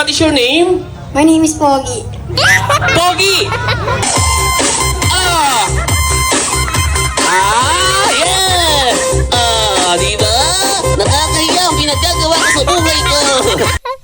What is your name? My name is Pogi. Pogi! Ah! Ah, yes! Ah, di ba? Nakakahiya ang pinagagawa ko sa buhay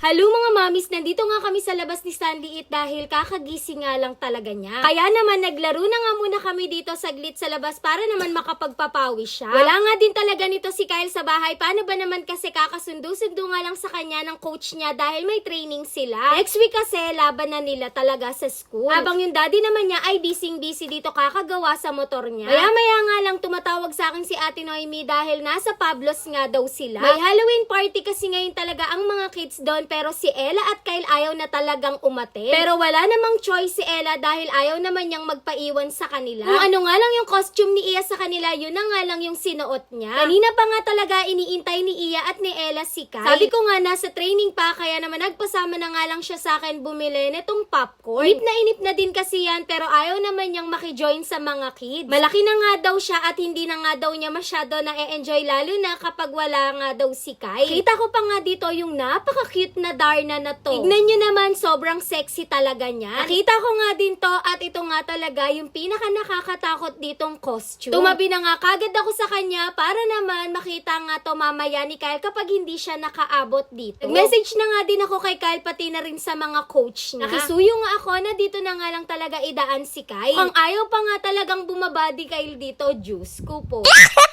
Halo mga mamis, nandito nga kami sa labas ni Sandy It dahil kakagising nga lang talaga niya. Kaya naman naglaro na nga muna kami dito saglit sa labas para naman makapagpapawi siya. Wala nga din talaga nito si Kyle sa bahay. Paano ba naman kasi kakasundo-sundo nga lang sa kanya ng coach niya dahil may training sila. Next week kasi laban na nila talaga sa school. Habang yung daddy naman niya ay busy-busy dito kakagawa sa motor niya. Maya maya nga lang tumatawag sa akin si Ate Noemi dahil nasa Pablos nga daw sila. May Halloween party kasi ngayon talaga ang mga kids doon pero si Ella at Kyle ayaw na talagang umate. Pero wala namang choice si Ella dahil ayaw naman niyang magpaiwan sa kanila. Kung ano nga lang yung costume ni Iya sa kanila, yun na nga lang yung sinuot niya. Kanina pa nga talaga iniintay ni Iya at ni Ella si Kyle. Sabi ko nga nasa training pa kaya naman nagpasama na nga lang siya sa akin bumili nitong popcorn. Inip na inip na din kasi yan pero ayaw naman niyang makijoin sa mga kids. Malaki na nga daw siya at hindi na nga daw niya masyado na enjoy lalo na kapag wala nga daw si Kyle. Kita ko pa nga dito yung napaka-cute na Darna na to. Tignan niyo naman, sobrang sexy talaga niya. Nakita ko nga din to at ito nga talaga yung pinaka nakakatakot ditong costume. Tumabi na nga kagad ako sa kanya para naman makita nga to mamaya ni Kyle kapag hindi siya nakaabot dito. Nag-message na nga din ako kay Kyle pati na rin sa mga coach niya. Nakisuyo nga ako na dito na nga lang talaga idaan si Kyle. Ang ayaw pa nga talagang bumabadi Kyle dito, juice ko po.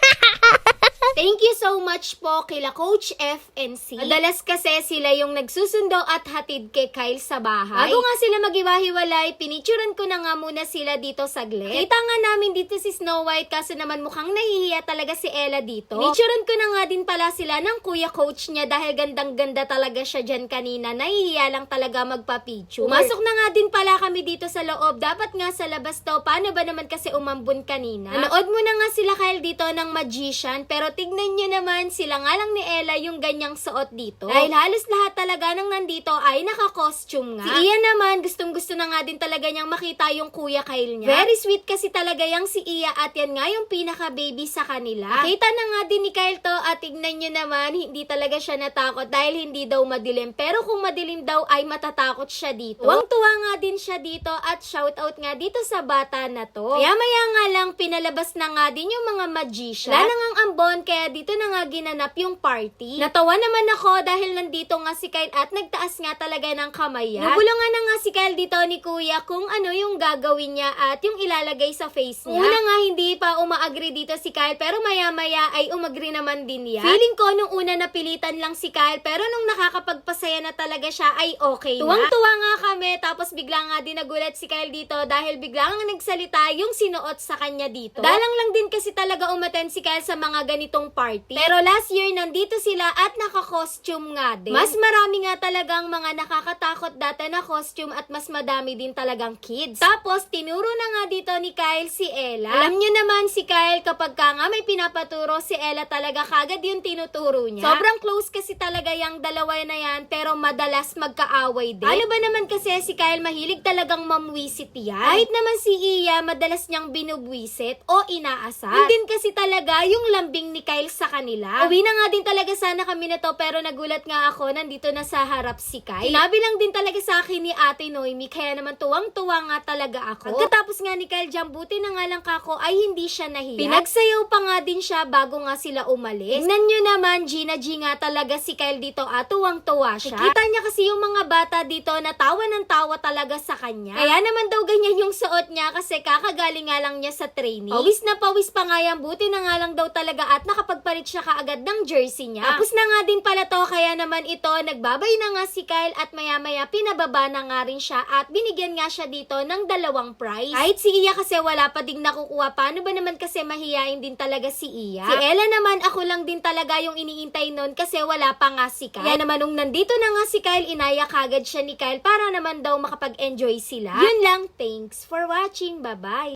Thank you so much po kila Coach F and C. Madalas kasi sila yung nagsusundo at hatid kay Kyle sa bahay. Bago nga sila mag-iwahiwalay, pinicturan ko na nga muna sila dito saglit. Kita nga namin dito si Snow White kasi naman mukhang nahihiya talaga si Ella dito. Pinicturan ko na nga din pala sila ng kuya coach niya dahil gandang-ganda talaga siya dyan kanina. Nahihiya lang talaga magpa-picture. Pumasok na nga din pala kami dito sa loob. Dapat nga sa labas daw. Paano ba naman kasi umambun kanina? Nanood mo na nga sila Kyle dito ng magician pero tignan nyo naman sila nga lang ni Ella yung ganyang suot dito. Dahil halos lahat talaga ng nandito ay naka-costume nga. Si Iya naman gustong gusto na nga din talaga niyang makita yung kuya Kyle niya. Very sweet kasi talaga yung si Iya at yan nga yung pinaka-baby sa kanila. Nakita na nga din ni Kyle to at tignan nyo naman hindi talaga siya natakot dahil hindi daw madilim. Pero kung madilim daw ay matatakot siya dito. Tuwang-tuwa nga din siya dito at shoutout nga dito sa bata na to. Kaya maya nga lang pinalabas na nga din yung mga magician. Wala na ngang ambon kaya dito na nga ginanap yung party. Natawa naman ako dahil nandito nga si Kyle at nagtaas nga talaga ng kamay. Nabulungan na nga si Kyle dito ni Kuya kung ano yung gagawin niya at yung ilalagay sa face niya. Una nga hindi pa uma-agree dito si Kyle pero maya-maya ay umagri naman din yan. Feeling ko nung una napilitan lang si Kyle pero nung nakakapagpasaya na talaga siya ay okay na. Tuwang-tuwa nga kami tapos bigla nga din nagulat si Kyle dito dahil bigla nga nagsalita yung sinuot sa kanya dito. Dalang lang din kasi talaga umaten si Kyle sa mga ganitong party. Pero last year nandito sila at naka-costume nga din. Mas marami nga talagang mga nakakatakot dati na costume at mas madami din talagang kids. Tapos tinuro na nga dito ni Kyle si Ella. Alam niyo naman si Kyle kapag ka nga may pinapaturo si Ella talaga kagad yung tinuturo niya. Sobrang close kasi talaga yung dalawa na yan pero madalas magkaaway din. Ano ba naman kasi si Kyle mahilig talagang mamwisit yan? Kahit naman si Iya madalas niyang binubwisit o inaasar. Yun din kasi talaga yung lambing ni Kyle sa kanila. Uwi na nga din talaga sana kami na to pero nagulat nga ako nandito na sa harap si Kyle. Sinabi lang din talaga sa akin ni Ate Noemi kaya naman tuwang-tuwa nga talaga ako. Pagkatapos nga ni Kyle dyan, buti na nga lang kako ay hindi siya nahiya. Pinagsayaw pa nga din siya bago nga sila umalis. Tingnan nyo naman, Gina G nga talaga si Kyle dito at tuwang-tuwa siya. Nakita niya kasi yung mga bata dito na tawa ng tawa talaga sa kanya. Kaya naman daw ganyan yung suot niya kasi kakagaling nga lang niya sa training. Pawis na pawis pa nga yan, buti na nga lang daw talaga at nakapagpalit siya kaagad ng jersey niya. Tapos na nga din pala to, kaya naman ito, nagbabay na nga si Kyle at maya-maya pinababa na nga rin siya at binigyan nga siya dito ng dalawang prize. Kahit si Iya kasi wala pa ding nakukuha, paano ba naman kasi mahihain din talaga si Iya? Si Ella naman, ako lang din talaga yung iniintay nun kasi wala pa nga si Kyle. Kaya naman nung nandito na nga si Kyle, inaya kagad siya ni Kyle para naman daw makapag-enjoy sila. Yun lang, thanks for watching, bye-bye!